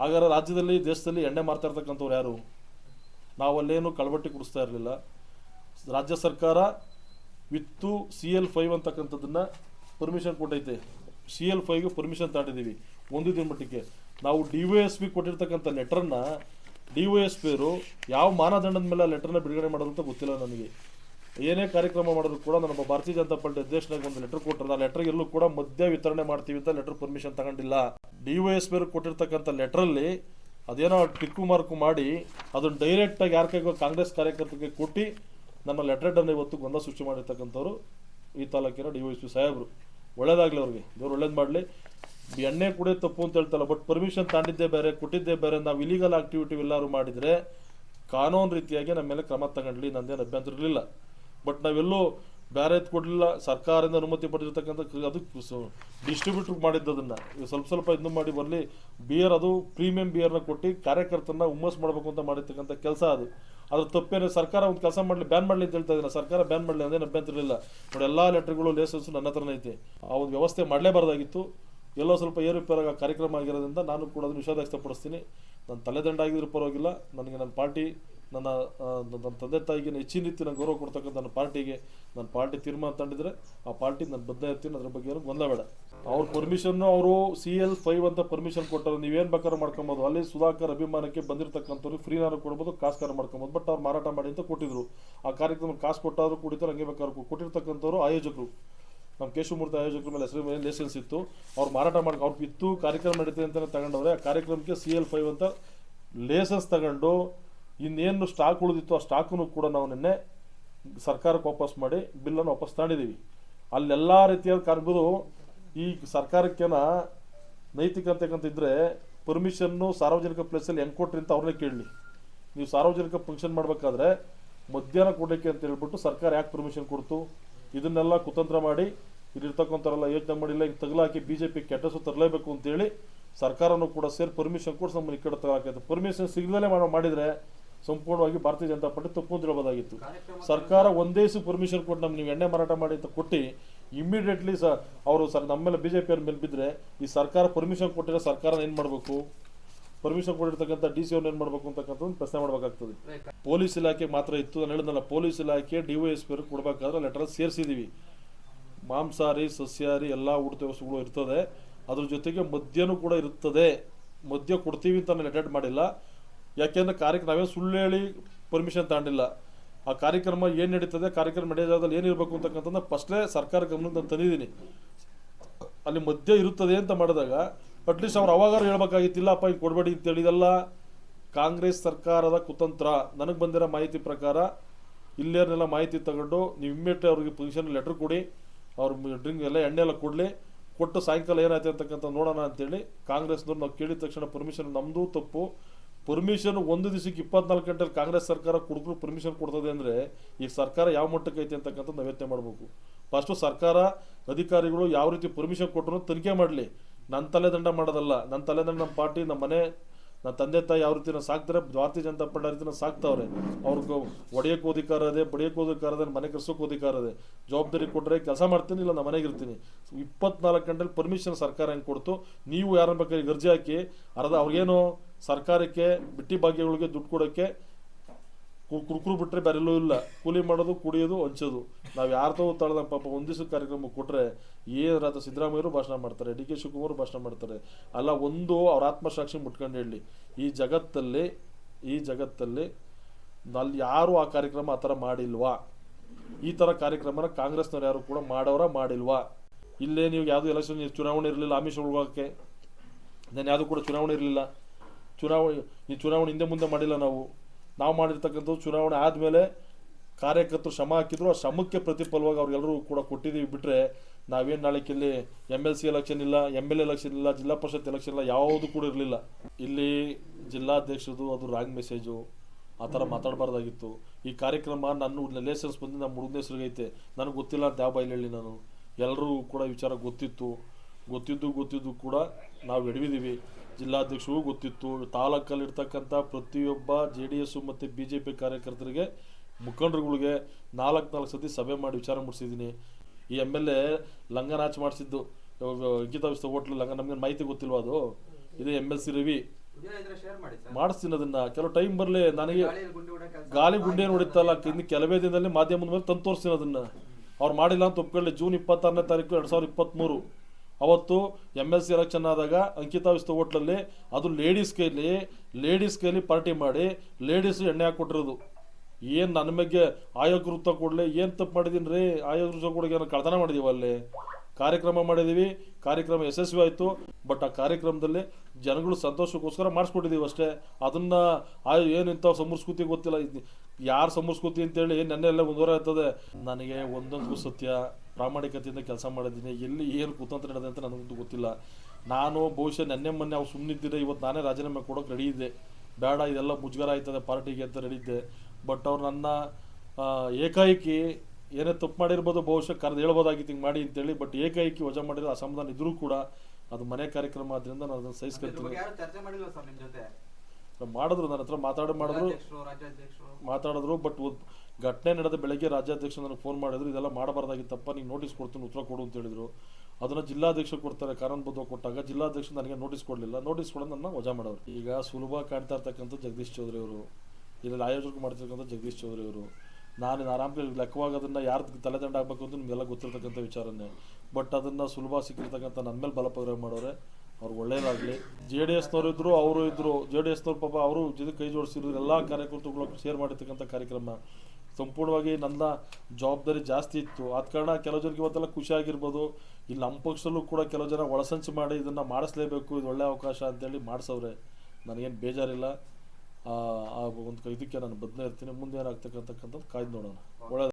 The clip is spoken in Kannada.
ಹಾಗಾದ್ರೆ ರಾಜ್ಯದಲ್ಲಿ, ದೇಶದಲ್ಲಿ ಎಣ್ಣೆ ಮಾರ್ತಾ ಇರ್ತಕ್ಕಂಥವ್ರು ಯಾರು? ನಾವಲ್ಲೇನು ಕಳಬಟ್ಟಿ ಕುಡಿಸ್ತಾ ಇರಲಿಲ್ಲ. ರಾಜ್ಯ ಸರ್ಕಾರ ವಿತ್ತು ಸಿ ಎಲ್ ಫೈವ್ ಅಂತಕ್ಕಂಥದ್ದನ್ನ ಪರ್ಮಿಷನ್ ಕೊಟ್ಟೈತೆ. ಸಿ ಎಲ್ ಫೈವ್ಗೆ ಪರ್ಮಿಷನ್ ತಾಟಿದ್ದೀವಿ ಒಂದು ದಿನ ಮಟ್ಟಿಗೆ ನಾವು ಡಿ ವೈ ಎಸ್ ಪಿ ಕೊಟ್ಟಿರ್ತಕ್ಕಂಥ ಲೆಟ್ರನ್ನ ಡಿ ವೈ ಎಸ್ ಪಿಯವರು ಯಾವ ಮಾನದಂಡದ ಮೇಲೆ ಆ ಲೆಟ್ರನ್ನ ಬಿಡುಗಡೆ ಮಾಡೋದಂತ ಗೊತ್ತಿಲ್ಲ ನನಗೆ. ಏನೇ ಕಾರ್ಯಕ್ರಮ ಮಾಡಿದ್ರು ಕೂಡ ನಮ್ಮ ಭಾರತೀಯ ಜನತಾ ಪಾರ್ಟಿ ಅಧ್ಯಕ್ಷನಾಗ ಒಂದು ಲೆಟರ್ ಕೊಟ್ಟರು ಆ ಲೆಟರ್ಗೆ ಎಲ್ಲೂ ಕೂಡ ಮದ್ಯ ವಿತರಣೆ ಮಾಡ್ತೀವಿ ಅಂತ ಲೆಟರ್ ಪರ್ಮಿಷನ್ ತಗೊಂಡಿಲ್ಲ. ಡಿ ವೈ ಎಸ್ ಪಿ ಕೊಟ್ಟಿರ್ತಕ್ಕಂಥ ಲೆಟ್ರಲ್ಲಿ ಅದೇನೋ ಟಿಕ್ಕು ಮಾರ್ಕು ಮಾಡಿ ಅದನ್ನು ಡೈರೆಕ್ಟಾಗಿ ಯಾರ ಕೈಗೋ ಕಾಂಗ್ರೆಸ್ ಕಾರ್ಯಕರ್ತರಿಗೆ ಕೊಟ್ಟು ನಮ್ಮ ಲೆಟರ್ಡನ್ನು ಇವತ್ತು ಗೊಂದಲ ಸೃಷ್ಟಿ ಮಾಡಿರ್ತಕ್ಕಂಥವ್ರು ಈ ತಾಲೂಕಿನ ಡಿ ವೈ ಪಿ ಸಾಹೇಬರು. ಒಳ್ಳೇದಾಗಲಿ ಅವ್ರಿಗೆ. ದೇವ್ರು ಒಳ್ಳೇದು ಮಾಡಲಿ. ಎಣ್ಣೆ ಕೂಡ ತಪ್ಪು ಅಂತ ಹೇಳ್ತಲ್ಲ ಬಟ್ ಪರ್ಮಿಷನ್ ತಾಂಡಿದ್ದೇ ಬೇರೆ, ಕೊಟ್ಟಿದ್ದೇ ಬೇರೆ, ನಾವು ಇಲೀಗಲ್ ಆಕ್ಟಿವಿಟಿ ಎಲ್ಲರೂ ಮಾಡಿದರೆ ಕಾನೂನು ರೀತಿಯಾಗಿ ನಮ್ಮ ಮೇಲೆ ಕ್ರಮ ತಗೊಂಡ್ಲಿ, ನಂದೇನು ಅಭ್ಯಂತರ ಇರಲಿಲ್ಲ. ಬಟ್ ನಾವೆಲ್ಲೂ ಬೇರೆ ಕೊಡಲಿಲ್ಲ, ಸರ್ಕಾರದಿಂದ ಅನುಮತಿ ಪಡೆದಿರ್ತಕ್ಕಂಥ ಅದು ಡಿಸ್ಟ್ರಿಬ್ಯೂಟ್ರ್ ಮಾಡಿದ್ದು ಅದನ್ನು ಸ್ವಲ್ಪ ಸ್ವಲ್ಪ ಇದನ್ನು ಮಾಡಿ ಬರಲಿ. ಬಿಯರ್ ಅದು ಪ್ರೀಮಿಯಂ ಬಿಯರ್ನ ಕೊಟ್ಟು ಕಾರ್ಯಕರ್ತರನ್ನ ಹುಮ್ಮಸ್ ಮಾಡಬೇಕು ಅಂತ ಮಾಡಿರ್ತಕ್ಕಂಥ ಕೆಲಸ ಅದು. ಅದ್ರ ತಪ್ಪೇನೆ, ಸರ್ಕಾರ ಒಂದು ಕೆಲಸ ಮಾಡಲಿ ಬ್ಯಾನ್ ಮಾಡಲಿ ಅಂತ ಹೇಳ್ತಾ ಇದ್ದೀನಿ ಸರ್ಕಾರ ಬ್ಯಾನ್ ಮಾಡಲಿ ಅದೇನು ಅಭ್ಯಂತರ ಇಲ್ಲ ನೋಡಿ, ಎಲ್ಲ ಲೆಟ್ರ್ಗಳು ಲೈಸೆನ್ಸ್ ನನ್ನ ಹತ್ರನೇ ಐತೆ. ಆ ಒಂದು ವ್ಯವಸ್ಥೆ ಮಾಡಲೇಬಾರ್ದಾಗಿತ್ತು. ಎಲ್ಲೋ ಸ್ವಲ್ಪ ಏರುಪೇರಾಗ ಕಾರ್ಯಕ್ರಮ ಆಗಿರೋದ್ರಿಂದ ನಾನು ಕೂಡ ಅದನ್ನು ವಿಷಾದ ವ್ಯಕ್ತಪಡಿಸ್ತೀನಿ. ನನ್ನ ತಲೆದಂಡ ಆಗಿದ್ರು ಪರವಾಗಿಲ್ಲ. ನನಗೆ ನನ್ನ ಪಾರ್ಟಿ ನನ್ನ ನನ್ನ ತಂದೆ ತಾಯಿಗೆ ಹೆಚ್ಚಿನ ರೀತಿ ನಾನು ಗೌರವ ಕೊಡ್ತಕ್ಕಂಥ ನನ್ನ ಪಾರ್ಟಿಗೆ ನನ್ನ ಪಾರ್ಟಿ ತೀರ್ಮಾನ ತಂದಿದ್ರೆ ಆ ಪಾರ್ಟಿ ನಾನು ಬದ್ಧ ಇರ್ತೀನಿ ಅದ್ರ ಬಗ್ಗೆ ಏನು ಗೊಂದಲ ಬೇಡ. ಅವ್ರ ಪರ್ಮಿಷನ್ನು ಅವರು ಸಿ ಎಲ್ ಫೈವ್ ಅಂತ ಪರ್ಮಿಷನ್ ಕೊಟ್ಟರು ನೀವೇನು ಬೇಕಾದ್ರೂ ಮಾಡ್ಕೊಬೋದು. ಅಲ್ಲಿ ಸುಧಾಕರ್ ಅಭಿಮಾನಕ್ಕೆ ಬಂದಿರತಕ್ಕಂಥವ್ರು ಫ್ರೀನಾರು ಕೊಡ್ಬೋದು ಕಾಸ್ಕಾರ ಮಾಡ್ಕೊಬೋದು. ಬಟ್ ಅವ್ರು ಮಾರಾಟ ಮಾಡಿ ಅಂತ ಕೊಟ್ಟಿದ್ರು. ಆ ಕಾರ್ಯಕ್ರಮ ಕಾಸು ಕೊಟ್ಟಾದ್ರು ಕುಡಿತಾರೆ, ಹಂಗೆ ಬೇಕಾದ್ರು ಕೊಟ್ಟಿರ್ತಕ್ಕಂಥವ್ರು ಆಯೋಜಕರು. ನಮ್ಮ ಕೇಶವಮೂರ್ತಿ ಆಯೋಜಕರ ಮೇಲೆ ಹೆಸರು ಮೇಲೆ ಲೈಸೆನ್ಸ್ ಇತ್ತು, ಅವ್ರು ಮಾರಾಟ ಮಾಡಿ ಅವ್ರು ಇತ್ತು, ಕಾರ್ಯಕ್ರಮ ನಡೀತದೆ ಅಂತಲೇ ತಗೊಂಡವ್ರೆ, ಆ ಕಾರ್ಯಕ್ರಮಕ್ಕೆ ಸಿ ಎಲ್ ಫೈವ್ ಅಂತ ಲೈಸೆನ್ಸ್ ತಗೊಂಡು ಇನ್ನೇನು ಸ್ಟಾಕ್ ಉಳಿದಿತ್ತು ಆ ಸ್ಟಾಕನ್ನು ಕೂಡ ನಾವು ನಿನ್ನೆ ಸರ್ಕಾರಕ್ಕೆ ವಾಪಸ್ ಮಾಡಿ ಬಿಲ್ಲನ್ನು ವಾಪಸ್ ತಗೊಂಡಿದ್ದೀವಿ ಅಲ್ಲೆಲ್ಲ ರೀತಿಯಾದ ಕಾರ್ಮಿಕರು ಈ ಸರ್ಕಾರಕ್ಕೇನ ನೈತಿಕ ಅಂತಕ್ಕಂಥ ಇದ್ದರೆ ಪರ್ಮಿಷನ್ನು ಸಾರ್ವಜನಿಕ ಪ್ಲೇಸಲ್ಲಿ ಹೆಂಗೆ ಕೊಟ್ರಿ ಅಂತ ಅವ್ರನ್ನೇ ಕೇಳಲಿ ನೀವು ಸಾರ್ವಜನಿಕ ಫಂಕ್ಷನ್ ಮಾಡಬೇಕಾದ್ರೆ ಮಧ್ಯಾಹ್ನ ಕೊಡಲಿಕ್ಕೆ ಅಂತ ಹೇಳ್ಬಿಟ್ಟು ಸರ್ಕಾರ ಯಾಕೆ ಪರ್ಮಿಷನ್ ಕೊಡ್ತು? ಇದನ್ನೆಲ್ಲ ಕುತಂತ್ರ ಮಾಡಿ ಇಲ್ಲಿರ್ತಕ್ಕಂಥವ್ರೆಲ್ಲ ಯೋಚನೆ ಮಾಡಿಲ್ಲ ಹಿಂಗೆ ತಗಲಾಕಿ ಬಿ ಜೆ ಪಿ ಕೆಟ್ಟಸು ತರಲೇಬೇಕು ಅಂತೇಳಿ ಸರ್ಕಾರನೂ ಕೂಡ ಸೇರಿ ಪರ್ಮಿಷನ್ ಕೊಟ್ಟು ನಮ್ಮನ್ನು ಈ ಕಡೆ ತಗೊಳಕೈತೆ ಪರ್ಮಿಷನ್ ಸಿಗದಲ್ಲೇ ಮಾಡಿದ್ರೆ ಸಂಪೂರ್ಣವಾಗಿ ಭಾರತೀಯ ಜನತಾ ಪಾರ್ಟಿ ತಪ್ಪು ಅಂತ ಹೇಳ್ಬೋದಾಗಿತ್ತು ಸರ್ಕಾರ ಒಂದೇ ಸು ಪರ್ಮಿಷನ್ ಕೊಟ್ಟು ನಮ್ಗೆ ನೀವು ಎಣ್ಣೆ ಮಾರಾಟ ಮಾಡಿ ಅಂತ ಕೊಟ್ಟು ಇಮಿಡಿಯೇಟ್ಲಿ ಸ ಅವರು ಸರ್ ನಮ್ಮ ಮೇಲೆ ಬಿ ಜೆ ಪಿಯವ್ರ ಮೇಲೆ ಬಿದ್ದರೆ ಈ ಸರ್ಕಾರ ಪರ್ಮಿಷನ್ ಕೊಟ್ಟಿರೋ ಸರ್ಕಾರ ಏನು ಮಾಡಬೇಕು? ಪರ್ಮಿಷನ್ ಕೊಟ್ಟಿರ್ತಕ್ಕಂಥ ಡಿ ಸಿ ಅವ್ರನ್ನ ಏನು ಮಾಡಬೇಕು ಅಂತಕ್ಕಂಥದ್ದು ಪ್ರಶ್ನೆ ಮಾಡಬೇಕಾಗ್ತದೆ. ಪೊಲೀಸ್ ಇಲಾಖೆ ಮಾತ್ರ ಇತ್ತು ನಾನು ಹೇಳಿದ್ನಲ್ಲ ಪೊಲೀಸ್ ಇಲಾಖೆ ಡಿ ವೈ ಎಸ್ ಪಿ ಅವ್ರಿಗೆ ಕೊಡಬೇಕಾದ್ರೆ ಲೆಟರ್ ಸೇರಿಸಿದ್ದೀವಿ ಮಾಂಸಾಹಾರಿ ಸಸ್ಯಾಹಾರಿ ಎಲ್ಲ ಊಟ ವಸ್ತುಗಳು ಇರ್ತದೆ. ಅದ್ರ ಜೊತೆಗೆ ಮದ್ಯನೂ ಕೂಡ ಇರುತ್ತದೆ ಮದ್ಯ ಕೊಡ್ತೀವಿ ಅಂತ ನಾನು ಲೆಟರ್ ಮಾಡಿಲ್ಲ. ಯಾಕೆಂದ್ರೆ ಕಾರ್ಯಕ್ರಮ ನಾವೇ ಸುಳ್ಳು ಹೇಳಿ ಪರ್ಮಿಷನ್ ತಗೊಂಡಿಲ್ಲ. ಆ ಕಾರ್ಯಕ್ರಮ ಏನು ನಡೀತದೆ, ಕಾರ್ಯಕ್ರಮ ನಡೆಯೋ ಜಾಗದಲ್ಲಿ ಏನಿರಬೇಕು ಅಂತಕ್ಕಂಥದ್ದು ಫಸ್ಟ್ಲೇ ಸರ್ಕಾರ ನಾನು ತಂದಿದ್ದೀನಿ. ಅಲ್ಲಿ ಮಧ್ಯ ಇರುತ್ತದೆ ಅಂತ ಮಾಡಿದಾಗ ಅಟ್ಲೀಸ್ಟ್ ಅವ್ರು ಅವಾಗಾರು ಹೇಳ್ಬೇಕಾಗಿತ್ತಿಲ್ಲಪ್ಪ ಹಿಂಗೆ ಕೊಡಬೇಡಿ ಅಂತ ಇದೆಲ್ಲ ಕಾಂಗ್ರೆಸ್ ಸರ್ಕಾರದ ಕುತಂತ್ರ. ನನಗೆ ಬಂದಿರೋ ಮಾಹಿತಿ ಪ್ರಕಾರ ಇಲ್ಲೇನೆಲ್ಲ ಮಾಹಿತಿ ತಗೊಂಡು ನೀವು ಇಮ್ಮಿಡಿಯೇಟ್ ಅವ್ರಿಗೆ ಪೊಸಿಷನ್ ಲೆಟ್ರ್ ಕೊಡಿ. ಅವ್ರ ಡ್ರಿಂಕ್ ಎಲ್ಲ ಎಣ್ಣೆ ಎಲ್ಲ ಕೊಡಲಿ. ಕೊಟ್ಟು ಸಾಯಂಕಾಲ ಏನಾಯ್ತು ಅಂತಕ್ಕಂಥ ನೋಡೋಣ ಅಂತೇಳಿ ಕಾಂಗ್ರೆಸ್ನವ್ರು ನಾವು ಕೇಳಿದ ತಕ್ಷಣ ಪರ್ಮಿಷನ್ ನಮ್ಮದು ತಪ್ಪು. ಪರ್ಮಿಷನ್ ಒಂದು ದಿವಸಕ್ಕೆ ಇಪ್ಪತ್ನಾಲ್ಕು ಗಂಟೆಲಿ ಕಾಂಗ್ರೆಸ್ ಸರ್ಕಾರ ಕುಡಿದ್ರು ಪರ್ಮಿಷನ್ ಕೊಡ್ತದೆ ಅಂದರೆ ಈ ಸರ್ಕಾರ ಯಾವ ಮಟ್ಟಕ್ಕೆ ಐತೆ ಅಂತಕ್ಕಂಥ ನಾವು ಯೋಚನೆ ಮಾಡಬೇಕು. ಫಸ್ಟು ಸರ್ಕಾರ ಅಧಿಕಾರಿಗಳು ಯಾವ ರೀತಿ ಪರ್ಮಿಷನ್ ಕೊಟ್ಟರು ತನಿಖೆ ಮಾಡಲಿ. ನನ್ನ ತಲೆದಂಡ ಮಾಡೋದಲ್ಲ ನನ್ನ ತಲೆದಂಡ ನಮ್ಮ ಪಾರ್ಟಿ ನಮ್ಮ ಮನೆ ನನ್ನ ತಂದೆ ತಾಯಿ ಯಾವ ರೀತಿನ ಸಾಕ್ತಾರೆ, ಭಾರತೀಯ ಜನತಾ ಪಾರ್ಟಿ ಆ ರೀತಿನ ಸಾಕ್ತಾವ್ರೆ? ಅವ್ರಿಗೆ ಒಡೆಯೋಕೆ ಅಧಿಕಾರ ಇದೆ ಬಡಿಯೋಕೆ ಅಧಿಕಾರ ಇದೆ, ಮನೆ ಕರ್ಸೋಕೆ ಅಧಿಕಾರ ಇದೆ. ಜವಾಬ್ದಾರಿ ಕೊಟ್ಟರೆ ಕೆಲಸ ಮಾಡ್ತೀನಿ, ಇಲ್ಲ ನಮ್ಮ ಮನೆಗೆ ಇರ್ತೀನಿ. ಇಪ್ಪತ್ನಾಲ್ಕು ಗಂಟೆಲಿ ಪರ್ಮಿಷನ್ ಸರ್ಕಾರ ಹೆಂಗೆ ಕೊಡ್ತು? ನೀವು ಯಾರನ್ನ ಬೇಕಾದ್ರೆ ಅರ್ಜಿ ಹಾಕಿ, ಅರ್ಧ ಅವ್ರಿಗೇನು ಸರ್ಕಾರಕ್ಕೆ ಬಿಟ್ಟಿ ಭಾಗ್ಯಗಳಿಗೆ ದುಡ್ಡು ಕೊಡೋಕ್ಕೆ ಕುರ್ಕುರು ಬಿಟ್ಟರೆ ಬೇರೆ ಇಲ್ಲ. ಕೂಲಿ ಮಾಡೋದು, ಕುಡಿಯೋದು, ಹಂಚೋದು. ನಾವು ಯಾರ್ದೋ ತಳದ ಪಾಪ ಒಂದು ದಿವಸ ಕಾರ್ಯಕ್ರಮ ಕೊಟ್ರೆ ಏನಾರ ಸಿದ್ದರಾಮಯ್ಯರು ಭಾಷಣ ಮಾಡ್ತಾರೆ, ಡಿ ಕೆ ಶಿವಕುಮಾರ್ ಭಾಷಣ ಮಾಡ್ತಾರೆ. ಅಲ್ಲ, ಒಂದು ಅವ್ರ ಆತ್ಮಸಾಕ್ಷಿ ಮುಟ್ಕೊಂಡು ಹೇಳಿ. ಈ ಜಗತ್ತಲ್ಲಿ ಈ ಜಗತ್ತಲ್ಲಿ ಅಲ್ಲಿ ಯಾರು ಆ ಕಾರ್ಯಕ್ರಮ ಆ ಥರ ಮಾಡಿಲ್ವಾ? ಈ ಥರ ಕಾರ್ಯಕ್ರಮನ ಕಾಂಗ್ರೆಸ್ನವ್ರು ಯಾರು ಕೂಡ ಮಾಡೋರ ಮಾಡಿಲ್ವಾ? ಇಲ್ಲೇ ನೀವು ಯಾವುದು ಎಲೆಕ್ಷನ್ ಚುನಾವಣೆ ಇರಲಿಲ್ಲ, ಆಮಿಷ ಉಳ್ಗೋಕ್ಕೆ ನಾನು ಯಾವುದು ಕೂಡ ಚುನಾವಣೆ ಇರಲಿಲ್ಲ. ಚುನಾವಣೆ, ಈ ಚುನಾವಣೆ ಹಿಂದೆ ಮುಂದೆ ಮಾಡಿಲ್ಲ ನಾವು. ನಾವು ಮಾಡಿರ್ತಕ್ಕಂಥದ್ದು ಚುನಾವಣೆ ಆದಮೇಲೆ ಕಾರ್ಯಕರ್ತರು ಶ್ರಮ ಹಾಕಿದ್ರು, ಆ ಶ್ರಮಕ್ಕೆ ಪ್ರತಿಫಲವಾಗಿ ಅವ್ರಿಗೆಲ್ಲರೂ ಕೂಡ ಕೊಟ್ಟಿದ್ದೀವಿ ಬಿಟ್ಟರೆ ನಾವೇನು ನಾಳೆ ಇಲ್ಲಿ ಎಂ ಎಲ್ ಸಿ ಎಲೆಕ್ಷನ್ ಇಲ್ಲ ಎಂ ಎಲ್ ಎಲೆಕ್ಷನ್ ಇಲ್ಲ, ಜಿಲ್ಲಾ ಪರಿಷತ್ ಎಲೆಕ್ಷನ್ ಇಲ್ಲ, ಯಾವುದು ಕೂಡ ಇರಲಿಲ್ಲ. ಇಲ್ಲಿ ಜಿಲ್ಲಾಧ್ಯಕ್ಷದು ಅದು ರಾಂಗ್ ಮೆಸೇಜು ಆ ಥರ ಮಾತಾಡಬಾರ್ದಾಗಿತ್ತು. ಈ ಕಾರ್ಯಕ್ರಮ ನನ್ನ ಲೈಸೆನ್ಸ್ ಬಂದು ನಮ್ಮ ಹುಡುಗನ ಹೆಸರಿಗೈತೆ ನನಗೆ ಗೊತ್ತಿಲ್ಲ ಅಂತ ಯಾವ ಬೈಲಿ ಹೇಳಿ ನಾನು. ಎಲ್ಲರೂ ಕೂಡ ವಿಚಾರ ಗೊತ್ತಿತ್ತು. ಗೊತ್ತಿದ್ದು ಗೊತ್ತಿದ್ದು ಕೂಡ ನಾವು ಎಡವಿದ್ದೀವಿ ಜಿಲ್ಲಾಧ್ಯಕ್ಷರಿಗೂ ಗೊತ್ತಿತ್ತು. ತಾಲೂಕಲ್ಲಿರ್ತಕ್ಕಂಥ ಪ್ರತಿಯೊಬ್ಬ ಜೆ ಡಿ ಎಸ್ಸು ಮತ್ತು ಬಿ ಜೆ ಪಿ ಕಾರ್ಯಕರ್ತರಿಗೆ, ಮುಖಂಡರುಗಳಿಗೆ ನಾಲ್ಕು ನಾಲ್ಕು ಸತಿ ಸಭೆ ಮಾಡಿ ವಿಚಾರ ಮುಡಿಸಿದ್ದೀನಿ ಈ ಎಂ ಎಲ್ ಎ ಲಂಗನಾಚ್ ಮಾಡಿಸಿದ್ದು. ಗೀತಾವಿಸ್ತ ಹೋಟ್ಲು ಲಂಗ ನಮಗೆ ಮಾಹಿತಿ ಗೊತ್ತಿಲ್ವ ಅದು? ಇದೇ ಎಂ ಎಲ್ ಸಿ ರವಿ. ಮಾಡಿಸ್ತೀನಿ ಅದನ್ನ. ಕೆಲವು ಟೈಮ್ ಬರಲಿ ನನಗೆ ಗಾಲಿ ಗುಂಡೆ ನೋಡಿತ್ತಲ್ಲ, ಇನ್ನು ಕೆಲವೇ ದಿನದಲ್ಲಿ ಮಾಧ್ಯಮದ ಮೇಲೆ ತಂದು ತೋರಿಸ್ತೀನಿ ಅದನ್ನ. ಅವ್ರು ಮಾಡಿಲ್ಲ ಅಂತ ಒಪ್ಕೊಳ್ಳಿ. ಜೂನ್ ಇಪ್ಪತ್ತಾರನೇ ತಾರೀಕು ಎರಡು ಸಾವಿರದ ಇಪ್ಪತ್ತ್ಮೂರು ಅವತ್ತು ಎಂ ಎಸ್ ಸಿ ಎಲೆಕ್ಷನ್ ಆದಾಗ ಅಂಕಿತಾ ವಿಸ್ತು ಹೋಟ್ಲಲ್ಲಿ ಅದು ಲೇಡೀಸ್ ಕೈಲಿ ಲೇಡೀಸ್ ಕೈಲಿ ಪಾರ್ಟಿ ಮಾಡಿ ಲೇಡೀಸ್ ಎಣ್ಣೆ ಹಾಕ್ಕೊಟ್ಟಿರೋದು. ಏನು ನನ್ನ ಬಗ್ಗೆ ಆಯೋಗ ವೃತ್ತ ಕೊಡಲಿ ಏನು ತಪ್ಪು ಮಾಡಿದ್ದೀನಿ ರೀ? ಆಯೋಗ ವೃತ್ತ ಕೊಡಗೆ ಏನೋ ಕಳ್ತನ ಮಾಡಿದೀವಿ ಅಲ್ಲಿ? ಕಾರ್ಯಕ್ರಮ ಮಾಡಿದ್ದೀವಿ ಕಾರ್ಯಕ್ರಮ ಯಶಸ್ವಿ ಆಯಿತು, ಬಟ್ ಆ ಕಾರ್ಯಕ್ರಮದಲ್ಲಿ ಜನಗಳು ಸಂತೋಷಕ್ಕೋಸ್ಕರ ಮಾಡಿಸ್ಕೊಟ್ಟಿದ್ದೀವಿ ಅಷ್ಟೇ. ಅದನ್ನು ಆ ಏನು ಇಂಥ ಸಂಸ್ಕೃತಿ ಗೊತ್ತಿಲ್ಲ. ಯಾರು ಸಂಸ್ಕೃತಿ ಅಂತೇಳಿ ನೆನ್ನೆ ಎಲ್ಲ ಮುಂದುವರೆ ಆಗ್ತದೆ ನನಗೆ ಒಂದೊಂದು ಸತ್ಯ, ಪ್ರಾಮಾಣಿಕತೆಯಿಂದ ಕೆಲಸ ಮಾಡಿದ್ದೀನಿ. ಎಲ್ಲಿ ಏನು ಕುತಂತ್ರ ನಡೆದೆ ಅಂತ ನನಗಂತೂ ಗೊತ್ತಿಲ್ಲ. ನಾನು ಬಹುಶಃ ನೆನ್ನೆ ಮೊನ್ನೆ ಅವ್ರು ಸುಮ್ಮನಿದ್ದಿದ್ರೆ ಇವತ್ತು ನಾನೇ ರಾಜೀನಾಮೆ ಕೊಡೋಕೆ ರೆಡಿ ಇದ್ದೆ. ಬೇಡ, ಇದೆಲ್ಲ ಮುಜುಗರ ಆಯ್ತದೆ ಪಾರ್ಟಿಗೆ ಅಂತ ರೆಡಿ ಇದ್ದೆ. ಬಟ್ ಅವ್ರು ನನ್ನ ಏಕಾಏಕಿ ಏನೇ ತಪ್ಪು ಮಾಡಿರ್ಬೋದು, ಬಹುಶಃ ಕರೆದು ಹೇಳ್ಬೋದಾಗಿತ್ತು ಹಿಂಗೆ ಮಾಡಿ ಅಂತೇಳಿ ಬಟ್ ಏಕಾಏಕಿ ವಜಾ ಮಾಡಿರೋ ಅಸಮಾಧಾನ ಇದ್ರೂ ಕೂಡ ಅದು ಮನೆ ಕಾರ್ಯಕ್ರಮ ಆದ್ರಿಂದ ನಾನು ಅದನ್ನು ಸಹಿಸ್ಕೊಳ್ತೀನಿ. ಯಾರು ಮಾಡಿದ್ರು ನನ್ನ ಹತ್ರ ಮಾತಾಡಿ ಮಾಡಿದ್ರು. ಮಾತಾಡಿದ್ರು ಬಟ್ ಘಟನೆ ನಡೆದ ಬೆಳಗ್ಗೆ ರಾಜ್ಯಾಧ್ಯಕ್ಷ ನನಗೆ ಫೋನ್ ಮಾಡಿದ್ರು ಇದೆಲ್ಲ ಮಾಡಬಾರ್ದಾಗಿತ್ತಪ್ಪ ನೀವು ನೋಟಿಸ್ ಕೊಡ್ತೀನಿ ಉತ್ತರ ಕೊಡು ಅಂತ ಹೇಳಿದ್ರು. ಅದನ್ನು ಜಿಲ್ಲಾಧ್ಯಕ್ಷ ಕೊಡ್ತಾರೆ ಕಾನೂನುಬದ್ಧ ಕೊಟ್ಟಾಗ ಜಿಲ್ಲಾಧ್ಯಕ್ಷ ನನಗೆ ನೋಟಿಸ್ ಕೊಡಲಿಲ್ಲ. ನೋಟಿಸ್ ಕೊಡೋದು ನನ್ನ ವಜಾ ಮಾಡೋರು. ಈಗ ಸುಲಭ ಕಾಣ್ತಾ ಇರ್ತಕ್ಕಂಥ ಜಗದೀಶ್ ಚೌಧರಿ ಅವರು ಇಲ್ಲಿ ಆಯೋಜಕ ಮಾಡ್ತಿರ್ತಕ್ಕಂಥ ಜಗದೀಶ್ ಚೌಧರಿ ಅವರು ನಾನು ಆರಾಮ್ಗೆ ಲೆಕ್ಕವಾಗಿ ಅದನ್ನು ತಲೆ ದಂಡ ಆಗಬೇಕು ಅಂತ ನಿಮಗೆಲ್ಲ ಗೊತ್ತಿರ್ತಕ್ಕಂಥ ವಿಚಾರನೇ. ಬಟ್ ಅದನ್ನು ಸುಲಭ ಸಿಕ್ಕಿರ್ತಕ್ಕಂಥ ನನ್ನ ಮೇಲೆ ಬಲಪ್ರಯೋಗ ಮಾಡೋರೆ. ಅವ್ರು ಒಳ್ಳೇದಾಗಲಿ. ಜೆ ಡಿ ಎಸ್ನವ್ರು ಇದ್ರು, ಅವರು ಇದ್ರು. ಜೆ ಡಿ ಎಸ್ನವ್ರು ಪಾಪ ಅವರು ಜೊತೆ ಕೈ ಜೋಡಿಸಿದ್ರು ಎಲ್ಲ ಕಾರ್ಯಕರ್ತರುಗಳು ಶೇರ್ ಮಾಡಿರ್ತಕ್ಕಂಥ ಕಾರ್ಯಕ್ರಮ. ಸಂಪೂರ್ಣವಾಗಿ ನನ್ನ ಜವಾಬ್ದಾರಿ ಜಾಸ್ತಿ ಇತ್ತು. ಆದ ಕಾರಣ ಕೆಲವು ಜನಕ್ಕೆ ಇವತ್ತೆಲ್ಲ ಖುಷಿಯಾಗಿರ್ಬೋದು ಇಲ್ಲಿ ನಮ್ಮ ಪಕ್ಷದಲ್ಲೂ ಕೂಡ ಕೆಲವು ಜನ ಒಳಸಂಚು ಮಾಡಿ ಇದನ್ನು ಮಾಡಿಸ್ಲೇಬೇಕು. ಇದು ಒಳ್ಳೆಯ ಅವಕಾಶ ಅಂತೇಳಿ ಮಾಡಿಸವ್ರೆ. ನನಗೇನು ಬೇಜಾರಿಲ್ಲ. ಆ ಒಂದು ಇದಕ್ಕೆ ನಾನು ಬದಲೇ ಇರ್ತೀನಿ. ಮುಂದೆ ಏನಾಗ್ತಕ್ಕಂಥಕ್ಕಂಥದ್ದು ಕಾಯ್ದು ನೋಡೋಣ. ಒಳ್ಳೆ